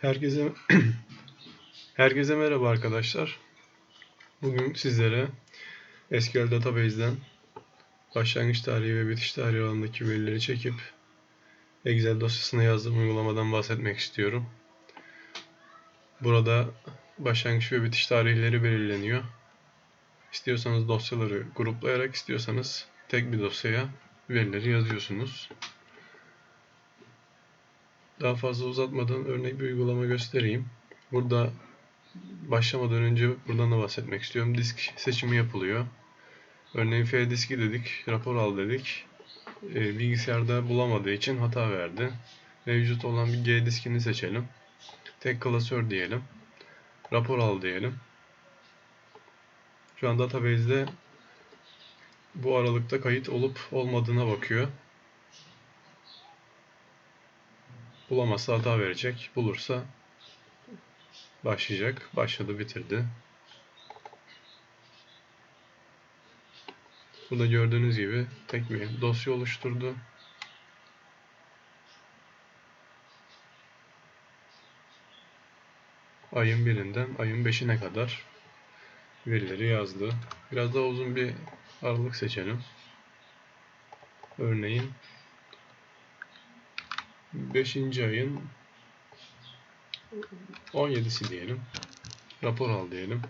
Herkese herkese merhaba arkadaşlar. Bugün sizlere SQL Database'den başlangıç tarihi ve bitiş tarihi alanındaki verileri çekip Excel dosyasına yazdığım uygulamadan bahsetmek istiyorum. Burada başlangıç ve bitiş tarihleri belirleniyor. İstiyorsanız dosyaları gruplayarak istiyorsanız tek bir dosyaya verileri yazıyorsunuz. Daha fazla uzatmadan örnek bir uygulama göstereyim. Burada başlamadan önce buradan da bahsetmek istiyorum. Disk seçimi yapılıyor. Örneğin F diski dedik, rapor al dedik. E, bilgisayarda bulamadığı için hata verdi. Mevcut olan bir G diskini seçelim. Tek klasör diyelim. Rapor al diyelim. Şu an database'de bu aralıkta kayıt olup olmadığına bakıyor. Bulamazsa hata verecek. Bulursa başlayacak. Başladı, bitirdi. Burada gördüğünüz gibi tek bir dosya oluşturdu. Ayın birinden ayın beşine kadar verileri yazdı. Biraz daha uzun bir aralık seçelim. Örneğin 5. ayın 17'si diyelim. Rapor al diyelim.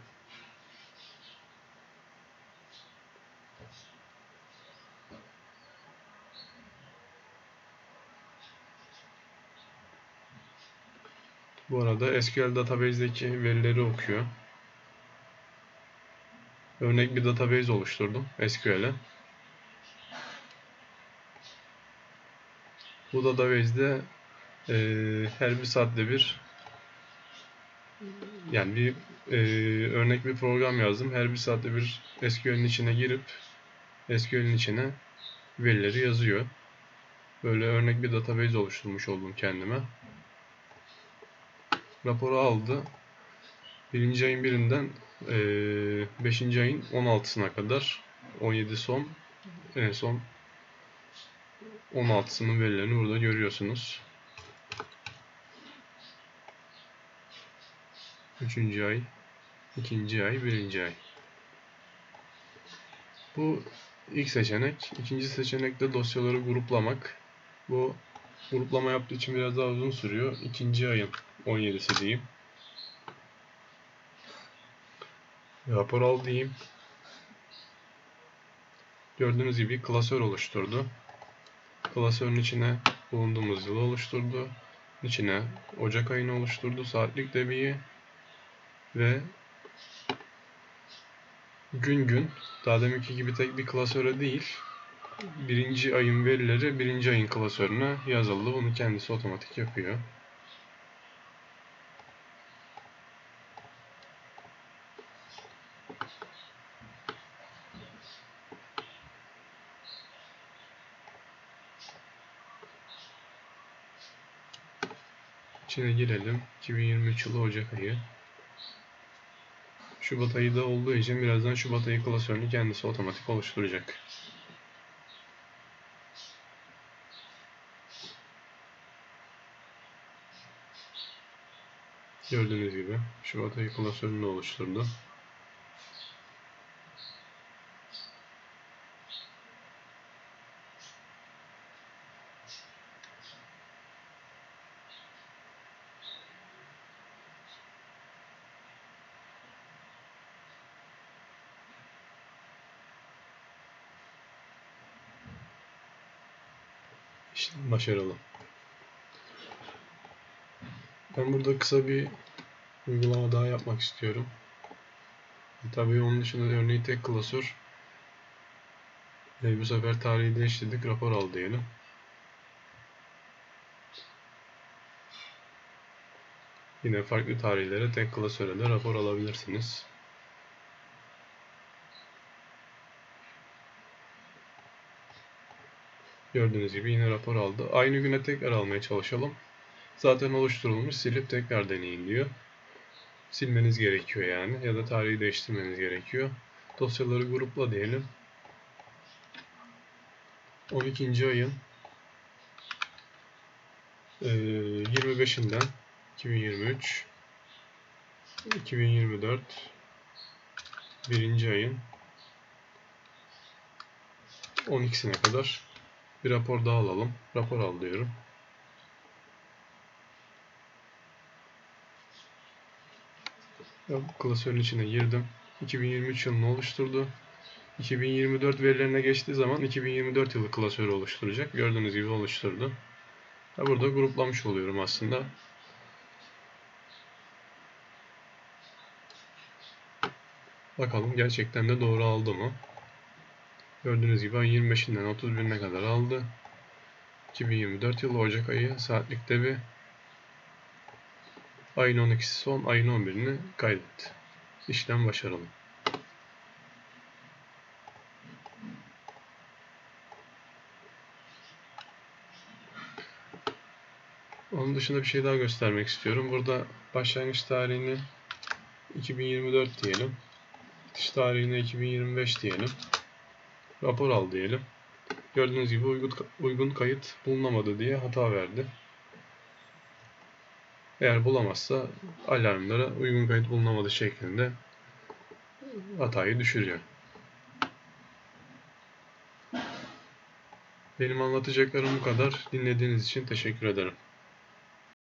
Bu arada SQL database'deki verileri okuyor. Örnek bir database oluşturdum SQL'e. Bu database'de e, her bir saatte bir yani bir e, örnek bir program yazdım. Her bir saatte bir SQL'in içine girip SQL'in içine verileri yazıyor. Böyle örnek bir database oluşturmuş oldum kendime. Raporu aldı. Birinci ayın birinden e, 5. ayın 16'sına kadar 17 son en son 16'sının verilerini burada görüyorsunuz. 3. ay, 2. ay, 1. ay. Bu ilk seçenek. İkinci seçenek de dosyaları gruplamak. Bu gruplama yaptığı için biraz daha uzun sürüyor. İkinci ayın 17'si diyeyim. Rapor al diyeyim. Gördüğünüz gibi klasör oluşturdu. Klasörün içine bulunduğumuz yılı oluşturdu. İçine Ocak ayını oluşturdu. Saatlik debiyi ve gün gün daha deminki gibi tek bir klasöre değil birinci ayın verileri birinci ayın klasörüne yazıldı. Bunu kendisi otomatik yapıyor. İçine girelim. 2023 yılı Ocak ayı. Şubat ayı da olduğu için birazdan Şubat ayı klasörünü kendisi otomatik oluşturacak. Gördüğünüz gibi Şubat ayı klasörünü oluşturdu. İşlem başarılı. Ben burada kısa bir uygulama daha yapmak istiyorum. Tabii onun dışında örneğin tek klasör ve bu sefer tarihi değiştirdik rapor al diyelim. Yine farklı tarihlere tek klasöre de rapor alabilirsiniz. Gördüğünüz gibi yine rapor aldı. Aynı güne tekrar almaya çalışalım. Zaten oluşturulmuş silip tekrar deneyin diyor. Silmeniz gerekiyor yani ya da tarihi değiştirmeniz gerekiyor. Dosyaları grupla diyelim. 12. ayın 25'inden 2023 2024 birinci ayın 12'sine kadar bir rapor daha alalım. Rapor al diyorum. Klasörün içine girdim. 2023 yılını oluşturdu. 2024 verilerine geçtiği zaman 2024 yılı klasörü oluşturacak. Gördüğünüz gibi oluşturdu. Ya burada gruplamış oluyorum aslında. Bakalım gerçekten de doğru aldı mı? Gördüğünüz gibi ayın 25'inden 31'ine kadar aldı. 2024 yılı Ocak ayı saatlikte bir ayın 12'si son ayın 11'ini kaydetti. İşlem başarılı. Onun dışında bir şey daha göstermek istiyorum. Burada başlangıç tarihini 2024 diyelim. Bitiş tarihine 2025 diyelim. Rapor al diyelim. Gördüğünüz gibi uygun, uygun kayıt bulunamadı diye hata verdi. Eğer bulamazsa alarmlara uygun kayıt bulunamadı şeklinde hatayı düşürüyor. Benim anlatacaklarım bu kadar. Dinlediğiniz için teşekkür ederim.